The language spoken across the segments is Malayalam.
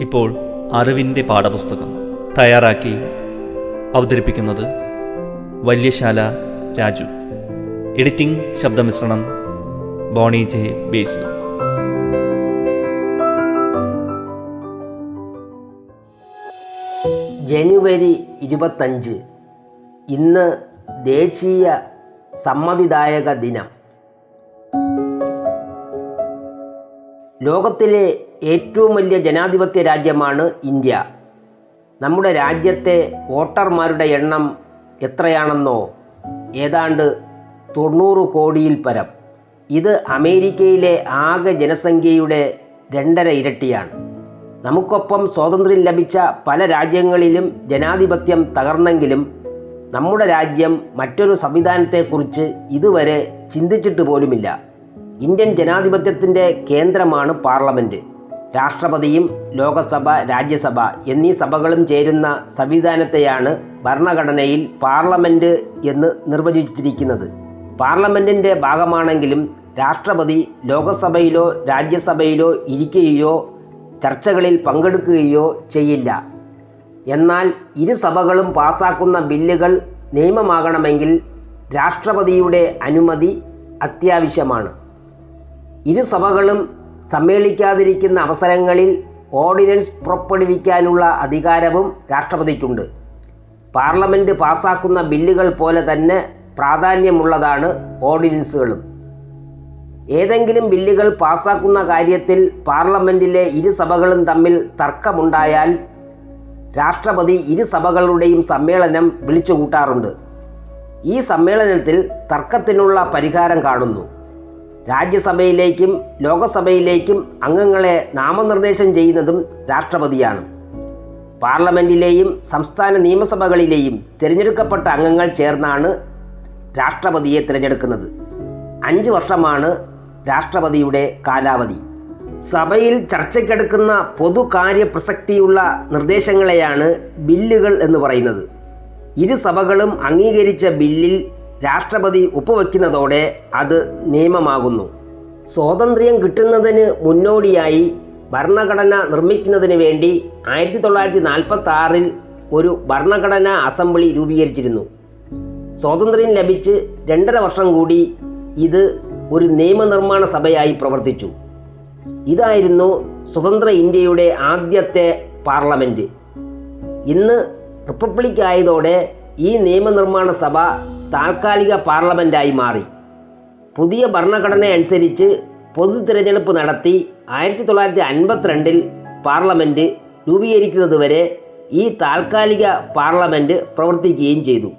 ഇപ്പോൾ അറിവിന്റെ പാഠപുസ്തകം തയ്യാറാക്കി അവതരിപ്പിക്കുന്നത് വല്യശാല രാജു. എഡിറ്റിംഗ് ശബ്ദമിശ്രണം ബോണി ജെ ബേസ്. ജനുവരി ഇരുപത്തഞ്ച്. ഇന്ന് ദേശീയ സമ്മതിദായക ദിനം. ലോകത്തിലെ ഏറ്റവും വലിയ ജനാധിപത്യ രാജ്യമാണ് ഇന്ത്യ. നമ്മുടെ രാജ്യത്തെ വോട്ടർമാരുടെ എണ്ണം എത്രയാണെന്നോ ഏതാണ്ട് തൊണ്ണൂറ് കോടിയിൽ പരം. ഇത് അമേരിക്കയിലെ ആകെ ജനസംഖ്യയുടെ രണ്ടര ഇരട്ടിയാണ്. നമുക്കൊപ്പം സ്വാതന്ത്ര്യം ലഭിച്ച പല രാജ്യങ്ങളിലും ജനാധിപത്യം തകർന്നെങ്കിലും നമ്മുടെ രാജ്യം മറ്റൊരു സംവിധാനത്തെക്കുറിച്ച് ഇതുവരെ ചിന്തിച്ചിട്ട് പോലുമില്ല. ഇന്ത്യൻ ജനാധിപത്യത്തിന്റെ കേന്ദ്രമാണ് പാർലമെന്റ് രാഷ്ട്രപതിയും ലോകസഭ രാജ്യസഭ എന്നീ സഭകളും ചേരുന്ന സംവിധാനത്തെയാണ് ഭരണഘടനയിൽ പാർലമെന്റ് എന്ന് നിർവചിച്ചിരിക്കുന്നത്. പാർലമെന്റിന്റെ ഭാഗമാണെങ്കിലും രാഷ്ട്രപതി ലോകസഭയിലോ രാജ്യസഭയിലോ ഇരിക്കുകയോ ചർച്ചകളിൽ പങ്കെടുക്കുകയോ ചെയ്യില്ല. എന്നാൽ ഇരു സഭകളും പാസാക്കുന്ന ബില്ലുകൾ നിയമമാകണമെങ്കിൽ രാഷ്ട്രപതിയുടെ അനുമതി അത്യാവശ്യമാണ്. ഇരു സഭകളും സമ്മേളിക്കാതിരിക്കുന്ന അവസരങ്ങളിൽ ഓർഡിനൻസ് പുറപ്പെടുവിക്കാനുള്ള അധികാരവും രാഷ്ട്രപതിക്കുണ്ട്. പാർലമെന്റ് പാസാക്കുന്ന ബില്ലുകൾ പോലെ തന്നെ പ്രാധാന്യമുള്ളതാണ് ഓർഡിനൻസുകളും. ഏതെങ്കിലും ബില്ലുകൾ പാസാക്കുന്ന കാര്യത്തിൽ പാർലമെന്റിലെ ഇരുസഭകളും തമ്മിൽ തർക്കമുണ്ടായാൽ രാഷ്ട്രപതി ഇരുസഭകളുടെയും സമ്മേളനം വിളിച്ചു കൂട്ടാറുണ്ട് ഈ സമ്മേളനത്തിൽ തർക്കത്തിനുള്ള പരിഹാരം കാണുന്നു. രാജ്യസഭയിലേക്കും ലോകസഭയിലേക്കും അംഗങ്ങളെ നാമനിർദ്ദേശം ചെയ്യുന്നതും രാഷ്ട്രപതിയാണ്. പാർലമെന്റിലെയും സംസ്ഥാന നിയമസഭകളിലെയും തിരഞ്ഞെടുക്കപ്പെട്ട അംഗങ്ങൾ ചേർന്നാണ് രാഷ്ട്രപതിയെ തിരഞ്ഞെടുക്കുന്നത്. അഞ്ച് വർഷമാണ് രാഷ്ട്രപതിയുടെ കാലാവധി. സഭയിൽ ചർച്ചയ്ക്കെടുക്കുന്ന പൊതുകാര്യ പ്രസക്തിയുള്ള നിർദ്ദേശങ്ങളെയാണ് ബില്ലുകൾ എന്ന് പറയുന്നത്. ഇരു സഭകളും അംഗീകരിച്ച ബില്ലിൽ രാഷ്ട്രപതി ഒപ്പുവെക്കുന്നതോടെ അത് നിയമമാകുന്നു. സ്വാതന്ത്ര്യം കിട്ടുന്നതിന് മുന്നോടിയായി ഭരണഘടന നിർമ്മിക്കുന്നതിന് വേണ്ടി ആയിരത്തി തൊള്ളായിരത്തി നാൽപ്പത്തി ആറിൽ ഒരു ഭരണഘടനാ അസംബ്ലി രൂപീകരിച്ചിരുന്നു. സ്വാതന്ത്ര്യം ലഭിച്ച് രണ്ടര വർഷം കൂടി ഇത് ഒരു നിയമനിർമ്മാണ സഭയായി പ്രവർത്തിച്ചു. ഇതായിരുന്നു സ്വതന്ത്ര ഇന്ത്യയുടെ ആദ്യത്തെ പാർലമെന്റ് ഇന്ന് റിപ്പബ്ലിക് ആയതോടെ ഈ നിയമനിർമ്മാണ സഭ താൽക്കാലിക പാർലമെന്റായി മാറി. പുതിയ ഭരണഘടന അനുസരിച്ച് പൊതു തിരഞ്ഞെടുപ്പ് നടത്തി ആയിരത്തി തൊള്ളായിരത്തി അൻപത്തിരണ്ടിൽ പാർലമെന്റ് രൂപീകരിക്കുന്നതുവരെ ഈ താൽക്കാലിക പാർലമെന്റ് പ്രവർത്തിക്കുകയും ചെയ്തു.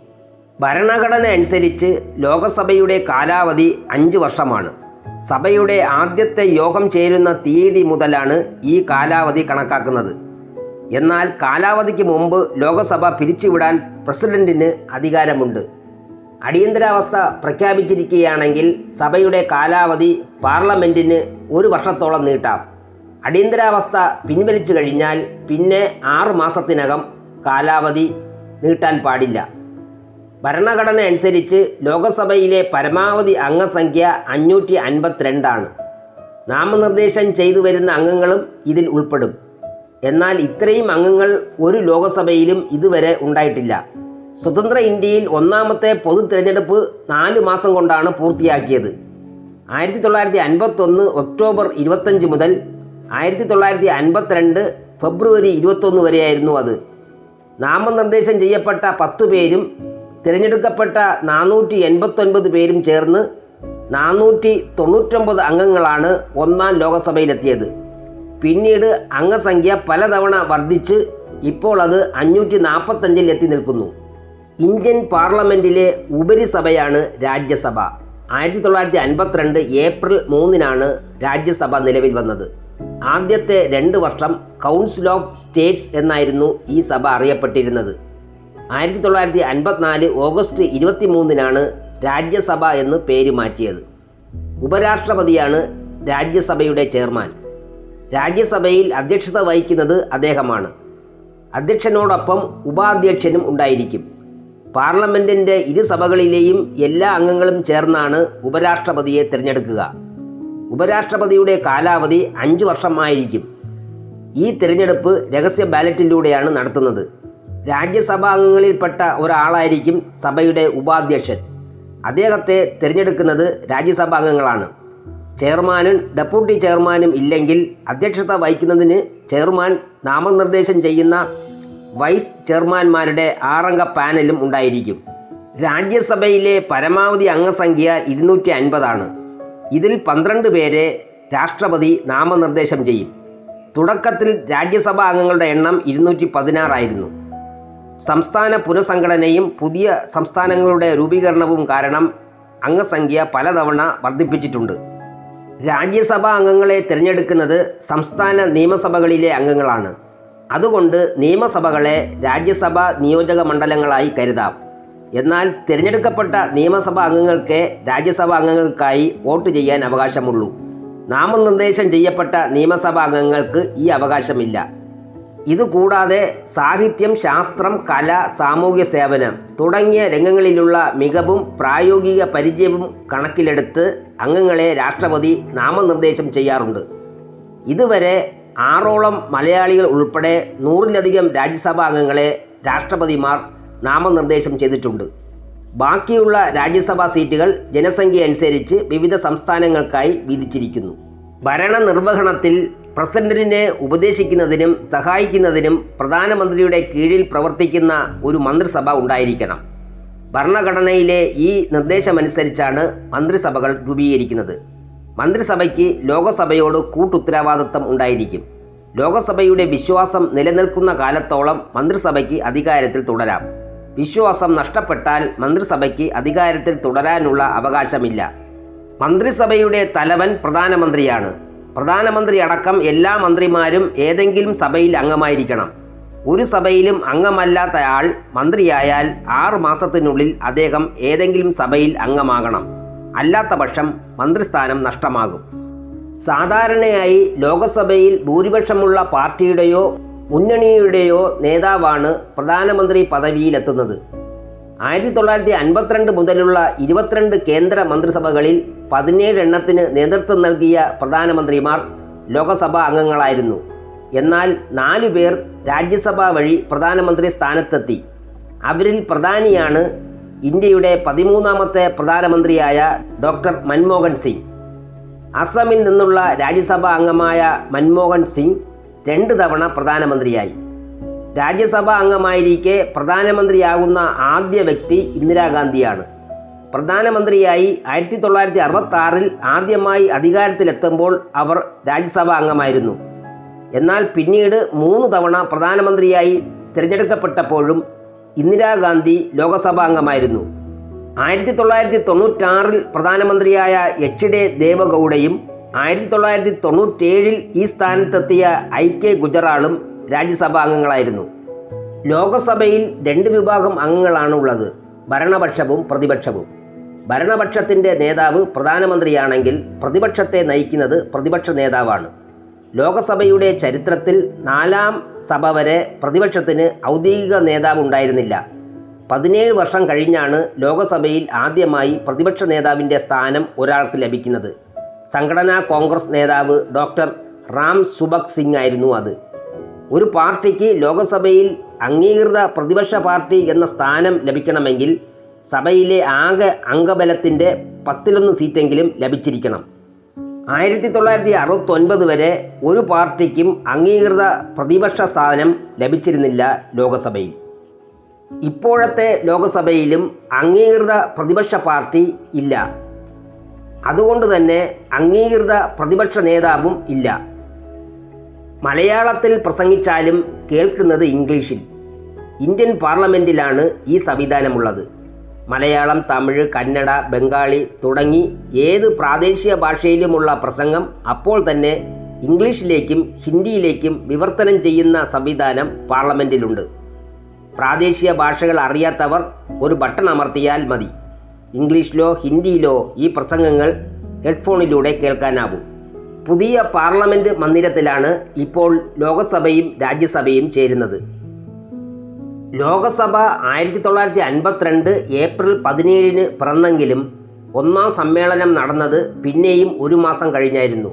ഭരണഘടന അനുസരിച്ച് ലോകസഭയുടെ കാലാവധി അഞ്ച് വർഷമാണ്. സഭയുടെ ആദ്യത്തെ യോഗം ചേരുന്ന തീയതി മുതലാണ് ഈ കാലാവധി കണക്കാക്കുന്നത്. എന്നാൽ കാലാവധിക്ക് മുമ്പ് ലോകസഭ പിരിച്ചുവിടാൻ പ്രസിഡന്റിന് അധികാരമുണ്ട്. അടിയന്തരാവസ്ഥ പ്രഖ്യാപിച്ചിരിക്കുകയാണെങ്കിൽ സഭയുടെ കാലാവധി പാർലമെന്റിന് ഒരു വർഷത്തോളം നീട്ടാം. അടിയന്തരാവസ്ഥ പിൻവലിച്ചു കഴിഞ്ഞാൽ പിന്നെ ആറു മാസത്തിനകം കാലാവധി നീട്ടാൻ പാടില്ല. ഭരണഘടന അനുസരിച്ച് ലോകസഭയിലെ പരമാവധി അംഗസംഖ്യ അഞ്ഞൂറ്റി അൻപത്തിരണ്ടാണ് നാമനിർദ്ദേശം ചെയ്തു വരുന്ന അംഗങ്ങളും ഇതിൽ ഉൾപ്പെടും. എന്നാൽ ഇത്രയും അംഗങ്ങൾ ഒരു ലോകസഭയിലും ഇതുവരെ ഉണ്ടായിട്ടില്ല. സ്വതന്ത്ര ഇന്ത്യയിൽ ഒന്നാമത്തെ പൊതു തിരഞ്ഞെടുപ്പ് നാല് മാസം കൊണ്ടാണ് പൂർത്തിയാക്കിയത്. ആയിരത്തി തൊള്ളായിരത്തി അൻപത്തൊന്ന് ഒക്ടോബർ ഇരുപത്തഞ്ച് മുതൽ ആയിരത്തി തൊള്ളായിരത്തി അൻപത്തിരണ്ട് ഫെബ്രുവരി ഇരുപത്തൊന്ന് വരെയായിരുന്നു അത്. നാമനിർദ്ദേശം ചെയ്യപ്പെട്ട പത്തു പേരും തിരഞ്ഞെടുക്കപ്പെട്ട നാനൂറ്റി എൺപത്തൊൻപത് പേരും ചേർന്ന് നാനൂറ്റി തൊണ്ണൂറ്റൊമ്പത് അംഗങ്ങളാണ് ഒന്നാം ലോകസഭയിലെത്തിയത്. പിന്നീട് അംഗസംഖ്യ പലതവണ വർദ്ധിച്ച് ഇപ്പോൾ അത് അഞ്ഞൂറ്റി നാൽപ്പത്തഞ്ചിൽ എത്തി നിൽക്കുന്നു. ഇന്ത്യൻ പാർലമെന്റിലെ ഉപരിസഭയാണ് രാജ്യസഭ. ആയിരത്തി തൊള്ളായിരത്തി അൻപത്തിരണ്ട് ഏപ്രിൽ മൂന്നിനാണ് രാജ്യസഭ നിലവിൽ വന്നത്. ആദ്യത്തെ രണ്ട് വർഷം കൗൺസിൽ ഓഫ് സ്റ്റേറ്റ്സ് എന്നായിരുന്നു ഈ സഭ അറിയപ്പെട്ടിരുന്നത്. ആയിരത്തി തൊള്ളായിരത്തി അൻപത്തിനാല് ഓഗസ്റ്റ് ഇരുപത്തി മൂന്നിനാണ് രാജ്യസഭ എന്ന് പേര് മാറ്റിയത്. ഉപരാഷ്ട്രപതിയാണ് രാജ്യസഭയുടെ ചെയർമാൻ. രാജ്യസഭയിൽ അധ്യക്ഷത വഹിക്കുന്നത് അദ്ദേഹമാണ്. അധ്യക്ഷനോടൊപ്പം ഉപാധ്യക്ഷനും ഉണ്ടായിരിക്കും. പാർലമെന്റിന്റെ ഇരു സഭകളിലെയും എല്ലാ അംഗങ്ങളും ചേർന്നാണ് ഉപരാഷ്ട്രപതിയെ തിരഞ്ഞെടുക്കുക. ഉപരാഷ്ട്രപതിയുടെ കാലാവധി അഞ്ചു വർഷമായിരിക്കും. ഈ തിരഞ്ഞെടുപ്പ് രഹസ്യ ബാലറ്റിലൂടെയാണ് നടത്തുന്നത്. രാജ്യസഭാ അംഗങ്ങളിൽപ്പെട്ട ഒരാളായിരിക്കും സഭയുടെ ഉപാധ്യക്ഷൻ. അദ്ദേഹത്തെ തിരഞ്ഞെടുക്കുന്നത് രാജ്യസഭാ അംഗങ്ങളാണ്. ചെയർമാനും ഡെപ്യൂട്ടി ചെയർമാനും ഇല്ലെങ്കിൽ അധ്യക്ഷത വഹിക്കുന്നതിന് ചെയർമാൻ നാമനിർദ്ദേശം ചെയ്യുന്ന വൈസ് ചെയർമാൻമാരുടെ ആറംഗ പാനലും ഉണ്ടായിരിക്കും. രാജ്യസഭയിലെ പരമാവധി അംഗസംഖ്യ ഇരുന്നൂറ്റി അൻപതാണ് ഇതിൽ പന്ത്രണ്ട് പേരെ രാഷ്ട്രപതി നാമനിർദ്ദേശം ചെയ്യും. തുടക്കത്തിൽ രാജ്യസഭാ അംഗങ്ങളുടെ എണ്ണം ഇരുന്നൂറ്റി പതിനാറായിരുന്നു സംസ്ഥാന പുനഃസംഘടനയും പുതിയ സംസ്ഥാനങ്ങളുടെ രൂപീകരണവും കാരണം അംഗസംഖ്യ പലതവണ വർദ്ധിപ്പിച്ചിട്ടുണ്ട്. രാജ്യസഭാ അംഗങ്ങളെ തിരഞ്ഞെടുക്കുന്നത് സംസ്ഥാന നിയമസഭകളിലെ അംഗങ്ങളാണ്. അതുകൊണ്ട് നിയമസഭകളെ രാജ്യസഭ നിയോജക മണ്ഡലങ്ങളായി കരുതാം. എന്നാൽ തിരഞ്ഞെടുക്കപ്പെട്ട നിയമസഭാ അംഗങ്ങൾക്ക് രാജ്യസഭാ അംഗങ്ങൾക്കായി വോട്ട് ചെയ്യാൻ അവകാശമുള്ളൂ. നാമനിർദ്ദേശം ചെയ്യപ്പെട്ട നിയമസഭാ അംഗങ്ങൾക്ക് ഈ അവകാശമില്ല. ഇതുകൂടാതെ സാഹിത്യം ശാസ്ത്രം കല സാമൂഹ്യ സേവനം തുടങ്ങിയ രംഗങ്ങളിലുള്ള മികവും പ്രായോഗിക പരിചയവും കണക്കിലെടുത്ത് അംഗങ്ങളെ രാഷ്ട്രപതി നാമനിർദ്ദേശം ചെയ്യാറുണ്ട്. ഇതുവരെ ആറോളം മലയാളികൾ ഉൾപ്പെടെ നൂറിലധികം രാജ്യസഭാ അംഗങ്ങളെ രാഷ്ട്രപതിമാർ നാമനിർദ്ദേശം ചെയ്തിട്ടുണ്ട്. ബാക്കിയുള്ള രാജ്യസഭാ സീറ്റുകൾ ജനസംഖ്യ അനുസരിച്ച് വിവിധ സംസ്ഥാനങ്ങൾക്കായി വീതിച്ചിരിക്കുന്നു. ഭരണനിർവഹണത്തിൽ പ്രസിഡന്റിനെ ഉപദേശിക്കുന്നതിനും സഹായിക്കുന്നതിനും പ്രധാനമന്ത്രിയുടെ കീഴിൽ പ്രവർത്തിക്കുന്ന ഒരു മന്ത്രിസഭ ഉണ്ടായിരിക്കണം. ഭരണഘടനയിലെ ഈ നിർദ്ദേശമനുസരിച്ചാണ് മന്ത്രിസഭകൾ രൂപീകരിക്കുന്നത്. മന്ത്രിസഭയ്ക്ക് ലോകസഭയോട് കൂട്ടുത്തരവാദിത്തം ഉണ്ടായിരിക്കും. ലോകസഭയുടെ വിശ്വാസം നിലനിൽക്കുന്ന കാലത്തോളം മന്ത്രിസഭയ്ക്ക് അധികാരത്തിൽ തുടരാം. വിശ്വാസം നഷ്ടപ്പെട്ടാൽ മന്ത്രിസഭയ്ക്ക് അധികാരത്തിൽ തുടരാനുള്ള അവകാശമില്ല. മന്ത്രിസഭയുടെ തലവൻ പ്രധാനമന്ത്രിയാണ്. പ്രധാനമന്ത്രി അടക്കം എല്ലാ മന്ത്രിമാരും ഏതെങ്കിലും സഭയിൽ അംഗമായിരിക്കണം. ഒരു സഭയിലും അംഗമല്ലാത്തയാൾ മന്ത്രിയായാൽ ആറു മാസത്തിനുള്ളിൽ അദ്ദേഹം ഏതെങ്കിലും സഭയിൽ അംഗമാകണം. അല്ലാത്ത പക്ഷം മന്ത്രിസ്ഥാനം നഷ്ടമാകും. സാധാരണയായി ലോകസഭയിൽ ഭൂരിപക്ഷമുള്ള പാർട്ടിയുടെയോ മുന്നണിയുടെയോ നേതാവാണ് പ്രധാനമന്ത്രി പദവിയിലെത്തുന്നത്. ആയിരത്തി തൊള്ളായിരത്തി അൻപത്തിരണ്ട് മുതലുള്ള ഇരുപത്തിരണ്ട് കേന്ദ്ര മന്ത്രിസഭകളിൽ പതിനേഴ് എണ്ണത്തിന് നേതൃത്വം നൽകിയ പ്രധാനമന്ത്രിമാർ ലോകസഭാ അംഗങ്ങളായിരുന്നു. എന്നാൽ നാലു പേർ രാജ്യസഭ വഴി പ്രധാനമന്ത്രി സ്ഥാനത്തെത്തി. അവരിൽ പ്രധാനിയാണ് ഇന്ത്യയുടെ പതിമൂന്നാമത്തെ പ്രധാനമന്ത്രിയായ ഡോക്ടർ മൻമോഹൻ സിംഗ്. അസമിൽ നിന്നുള്ള രാജ്യസഭാ അംഗമായ മൻമോഹൻ സിംഗ് രണ്ട് തവണ പ്രധാനമന്ത്രിയായി. രാജ്യസഭാ അംഗമായിരിക്കെ പ്രധാനമന്ത്രിയാകുന്ന ആദ്യ വ്യക്തി ഇന്ദിരാഗാന്ധിയാണ്. പ്രധാനമന്ത്രിയായി ആയിരത്തി തൊള്ളായിരത്തി അറുപത്തി ആറിൽ ആദ്യമായി അധികാരത്തിലെത്തുമ്പോൾ അവർ രാജ്യസഭാ അംഗമായിരുന്നു. എന്നാൽ പിന്നീട് മൂന്ന് തവണ പ്രധാനമന്ത്രിയായി തിരഞ്ഞെടുക്കപ്പെട്ടപ്പോഴും ഇന്ദിരാഗാന്ധി ലോകസഭാംഗമായിരുന്നു ആയിരത്തി തൊള്ളായിരത്തി തൊണ്ണൂറ്റാറിൽ പ്രധാനമന്ത്രിയായ എച്ച് ഡി ദേവഗൗഡയും ആയിരത്തി തൊള്ളായിരത്തി തൊണ്ണൂറ്റേഴിൽ ഈ സ്ഥാനത്തെത്തിയ ഐ കെ ഗുജറാളും രാജ്യസഭാ അംഗങ്ങളായിരുന്നു. ലോകസഭയിൽ രണ്ട് വിഭാഗം അംഗങ്ങളാണ് ഉള്ളത്. ഭരണപക്ഷവും പ്രതിപക്ഷവും. ഭരണപക്ഷത്തിന്റെ നേതാവ് പ്രധാനമന്ത്രിയാണെങ്കിൽ പ്രതിപക്ഷത്തെ നയിക്കുന്നത് പ്രതിപക്ഷ നേതാവാണ്. ലോകസഭയുടെ ചരിത്രത്തിൽ നാലാം സഭ വരെ പ്രതിപക്ഷത്തിന് ഔദ്യോഗിക നേതാവ് ഉണ്ടായിരുന്നില്ല പതിനേഴ് വർഷം കഴിഞ്ഞാണ് ലോകസഭയിൽ ആദ്യമായി പ്രതിപക്ഷ നേതാവിന്റെ സ്ഥാനം ഒരാൾക്ക് ലഭിക്കുന്നത്. സംഘടനാ കോൺഗ്രസ് നേതാവ് ഡോക്ടർ റാം സുബക് സിംഗ് ആയിരുന്നു അത്. ഒരു പാർട്ടിക്ക് ലോകസഭയിൽ അംഗീകൃത പ്രതിപക്ഷ പാർട്ടി എന്ന സ്ഥാനം ലഭിക്കണമെങ്കിൽ സഭയിലെ ആകെ അംഗബലത്തിന്റെ പത്തിലൊന്ന് സീറ്റെങ്കിലും ലഭിച്ചിരിക്കണം. ആയിരത്തി തൊള്ളായിരത്തി അറുപത്തൊൻപത് വരെ ഒരു പാർട്ടിക്കും അംഗീകൃത പ്രതിപക്ഷ സ്ഥാനം ലഭിച്ചിരുന്നില്ല ലോകസഭയിൽ. ഇപ്പോഴത്തെ ലോകസഭയിലും അംഗീകൃത പ്രതിപക്ഷ പാർട്ടി ഇല്ല. അതുകൊണ്ട് തന്നെ അംഗീകൃത പ്രതിപക്ഷ നേതാവും ഇല്ല. മലയാളത്തിൽ പ്രസംഗിച്ചാലും കേൾക്കുന്നത് ഇംഗ്ലീഷിൽ. ഇന്ത്യൻ പാർലമെന്റിലാണ് ഈ സംവിധാനമുള്ളത്. മലയാളം തമിഴ് കന്നഡ ബംഗാളി തുടങ്ങി ഏത് പ്രാദേശിക ഭാഷയിലുമുള്ള പ്രസംഗം അപ്പോൾ തന്നെ ഇംഗ്ലീഷിലേക്കും ഹിന്ദിയിലേക്കും വിവർത്തനം ചെയ്യുന്ന സംവിധാനം പാർലമെന്റിലുണ്ട് പ്രാദേശിക ഭാഷകൾ അറിയാത്തവർ ഒരു ബട്ടൺ അമർത്തിയാൽ മതി. ഇംഗ്ലീഷിലോ ഹിന്ദിയിലോ ഈ പ്രസംഗങ്ങൾ ഹെഡ്ഫോണിലൂടെ കേൾക്കാനാവും. പുതിയ പാർലമെന്റ് മന്ദിരത്തിലാണ് ഇപ്പോൾ ലോകസഭയും രാജ്യസഭയും ചേരുന്നത്. ലോകസഭ ആയിരത്തി തൊള്ളായിരത്തി അൻപത്തിരണ്ട് ഏപ്രിൽ പതിനേഴിന് പിറന്നെങ്കിലും ഒന്നാം സമ്മേളനം നടന്നത് പിന്നെയും ഒരു മാസം കഴിഞ്ഞായിരുന്നു.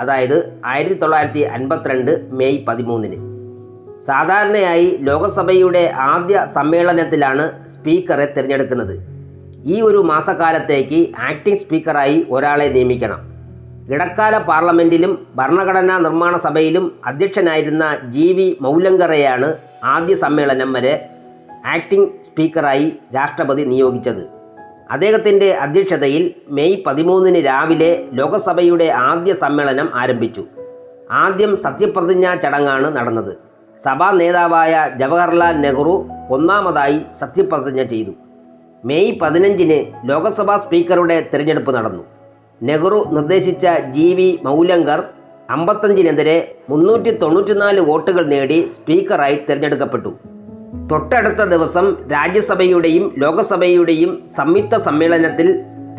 അതായത് ആയിരത്തി തൊള്ളായിരത്തി അൻപത്തിരണ്ട് മെയ് പതിമൂന്നിന്. സാധാരണയായി ലോകസഭയുടെ ആദ്യ സമ്മേളനത്തിലാണ് സ്പീക്കറെ തിരഞ്ഞെടുക്കുന്നത്. ഈ ഒരു മാസക്കാലത്തേക്ക് ആക്ടിംഗ് സ്പീക്കറായി ഒരാളെ നിയമിക്കണം. ഇടക്കാല പാർലമെന്റിലും ഭരണഘടനാ നിർമ്മാണ സഭയിലും അധ്യക്ഷനായിരുന്ന ജി വി മൗലങ്കറെയാണ് ആദ്യ സമ്മേളനം വരെ ആക്ടിംഗ് സ്പീക്കറായി രാഷ്ട്രപതി നിയോഗിച്ചത്. അദ്ദേഹത്തിന്റെ അധ്യക്ഷതയിൽ മെയ് പതിമൂന്നിന് രാവിലെ ലോകസഭയുടെ ആദ്യ സമ്മേളനം ആരംഭിച്ചു. ആദ്യം സത്യപ്രതിജ്ഞാ ചടങ്ങാണ് നടന്നത്. സഭാ നേതാവായ ജവഹർലാൽ നെഹ്റു ഒന്നാമതായി സത്യപ്രതിജ്ഞ ചെയ്തു. മെയ് പതിനഞ്ചിന് ലോകസഭാ സ്പീക്കറുടെ തിരഞ്ഞെടുപ്പ് നടന്നു. നെഹ്റു നിർദ്ദേശിച്ച ജി വി മൗലങ്കർ അമ്പത്തഞ്ചിനെതിരെ മുന്നൂറ്റി തൊണ്ണൂറ്റിനാല് വോട്ടുകൾ നേടി സ്പീക്കറായി തിരഞ്ഞെടുക്കപ്പെട്ടു. തൊട്ടടുത്ത ദിവസം രാജ്യസഭയുടെയും ലോകസഭയുടെയും സംയുക്ത സമ്മേളനത്തിൽ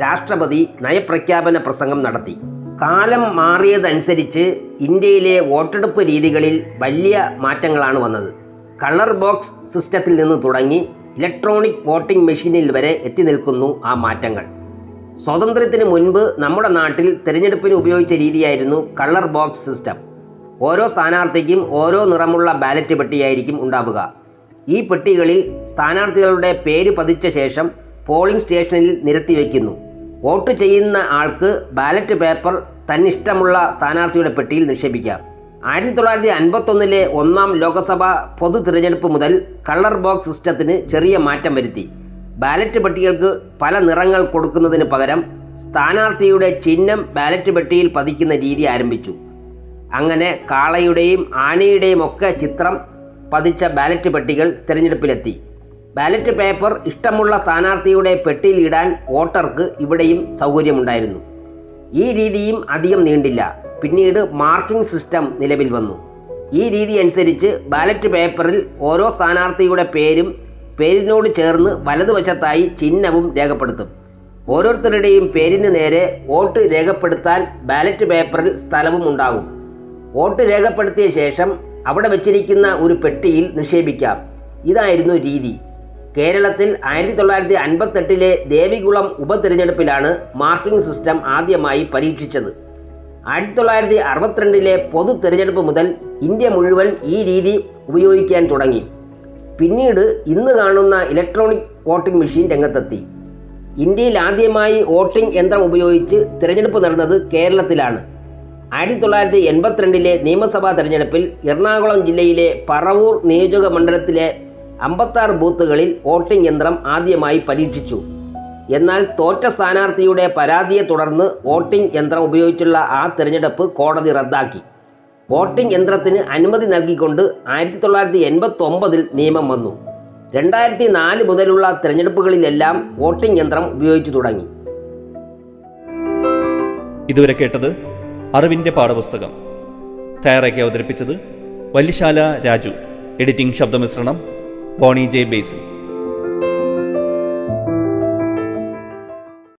രാഷ്ട്രപതി നയപ്രഖ്യാപന പ്രസംഗം നടത്തി. കാലം മാറിയതനുസരിച്ച് ഇന്ത്യയിലെ വോട്ടെടുപ്പ് രീതികളിൽ വലിയ മാറ്റങ്ങളാണ് വന്നത്. കളർ ബോക്സ് സിസ്റ്റത്തിൽ നിന്ന് തുടങ്ങി ഇലക്ട്രോണിക് വോട്ടിംഗ് മെഷീനിൽ വരെ എത്തി നിൽക്കുന്നു ആ മാറ്റങ്ങൾ. സ്വാതന്ത്ര്യത്തിന് മുൻപ് നമ്മുടെ നാട്ടിൽ തിരഞ്ഞെടുപ്പിന് ഉപയോഗിച്ച രീതിയായിരുന്നു കളർ ബോക്സ് സിസ്റ്റം. ഓരോ സ്ഥാനാർത്ഥിക്കും ഓരോ നിറമുള്ള ബാലറ്റ് പെട്ടിയായിരിക്കും ഉണ്ടാവുക. ഈ പെട്ടികളിൽ സ്ഥാനാർത്ഥികളുടെ പേര് പതിച്ച ശേഷം പോളിംഗ് സ്റ്റേഷനിൽ നിരത്തി വയ്ക്കുന്നു. വോട്ട് ചെയ്യുന്ന ആൾക്ക് ബാലറ്റ് പേപ്പർ തന്നിഷ്ടമുള്ള സ്ഥാനാർത്ഥിയുടെ പെട്ടിയിൽ നിക്ഷേപിക്കാം. ആയിരത്തി തൊള്ളായിരത്തി അൻപത്തൊന്നിലെ ഒന്നാം ലോക്സഭ പൊതു തിരഞ്ഞെടുപ്പ് മുതൽ കളർ ബോക്സ് സിസ്റ്റത്തിന് ചെറിയ മാറ്റം വരുത്തി. ബാലറ്റ് പെട്ടികൾക്ക് പല നിറങ്ങൾ കൊടുക്കുന്നതിന് പകരം സ്ഥാനാർത്ഥിയുടെ ചിഹ്നം ബാലറ്റ് പെട്ടിയിൽ പതിക്കുന്ന രീതി ആരംഭിച്ചു. അങ്ങനെ കാളയുടെയും ആനയുടെയും ഒക്കെ ചിത്രം പതിച്ച ബാലറ്റ് പെട്ടികൾ തിരഞ്ഞെടുപ്പിലെത്തി. ബാലറ്റ് പേപ്പർ ഇഷ്ടമുള്ള സ്ഥാനാർത്ഥിയുടെ പെട്ടിയിൽ ഇടാൻ വോട്ടർക്ക് ഇവിടെയും സൗകര്യമുണ്ടായിരുന്നു. ഈ രീതിയും അധികം നീണ്ടില്ല. പിന്നീട് മാർക്കിംഗ് സിസ്റ്റം നിലവിൽ വന്നു. ഈ രീതി അനുസരിച്ച് ബാലറ്റ് പേപ്പറിൽ ഓരോ സ്ഥാനാർത്ഥിയുടെ പേരും പേരിനോട് ചേർന്ന് വലതുവശത്തായി ചിഹ്നവും രേഖപ്പെടുത്തും. ഓരോരുത്തരുടെയും പേരിന് നേരെ വോട്ട് രേഖപ്പെടുത്താൻ ബാലറ്റ് പേപ്പറിൽ സ്ഥലവും ഉണ്ടാകും. വോട്ട് രേഖപ്പെടുത്തിയ ശേഷം അവിടെ വെച്ചിരിക്കുന്ന ഒരു പെട്ടിയിൽ നിക്ഷേപിക്കാം. ഇതായിരുന്നു രീതി. കേരളത്തിൽ ആയിരത്തി തൊള്ളായിരത്തി അൻപത്തെട്ടിലെ ദേവികുളം ഉപതെരഞ്ഞെടുപ്പിലാണ് മാർക്കിംഗ് സിസ്റ്റം ആദ്യമായി പരീക്ഷിച്ചത്. ആയിരത്തി തൊള്ളായിരത്തി അറുപത്തിരണ്ടിലെ പൊതു തെരഞ്ഞെടുപ്പ് മുതൽ ഇന്ത്യ മുഴുവൻ ഈ രീതി ഉപയോഗിക്കാൻ തുടങ്ങി. പിന്നീട് ഇന്ന് കാണുന്ന ഇലക്ട്രോണിക് വോട്ടിംഗ് മെഷീൻ രംഗത്തെത്തി. ഇന്ത്യയിൽ ആദ്യമായി വോട്ടിംഗ് യന്ത്രം ഉപയോഗിച്ച് തിരഞ്ഞെടുപ്പ് നടന്നത് കേരളത്തിലാണ്. ആയിരത്തി തൊള്ളായിരത്തി എൺപത്തിരണ്ടിലെ നിയമസഭാ തെരഞ്ഞെടുപ്പിൽ എറണാകുളം ജില്ലയിലെ പറവൂർ നിയോജക മണ്ഡലത്തിലെ അമ്പത്താറ് ബൂത്തുകളിൽ വോട്ടിംഗ് യന്ത്രം ആദ്യമായി പരീക്ഷിച്ചു. എന്നാൽ തോറ്റ സ്ഥാനാർത്ഥിയുടെ പരാതിയെ തുടർന്ന് വോട്ടിംഗ് യന്ത്രം ഉപയോഗിച്ചുള്ള ആ തിരഞ്ഞെടുപ്പ് കോടതി റദ്ദാക്കി. വോട്ടിംഗ് യന്ത്രത്തിന് അനുമതി നൽകിക്കൊണ്ട് ആയിരത്തി തൊള്ളായിരത്തി എൺപത്തി ഒമ്പതിൽ നിയമം വന്നു. രണ്ടായിരത്തി നാല് മുതലുള്ള തിരഞ്ഞെടുപ്പുകളിലെല്ലാം വോട്ടിംഗ് യന്ത്രം ഉപയോഗിച്ചു തുടങ്ങി. ഇതുവരെ കേട്ടത് അറിവിന്റെ പാഠപുസ്തകം. തയ്യാറാക്കി അവതരിപ്പിച്ചത് വല്യശാല രാജു. എഡിറ്റിംഗ് ശബ്ദമിശ്രണം ബോണി ജെ ബേസിൽ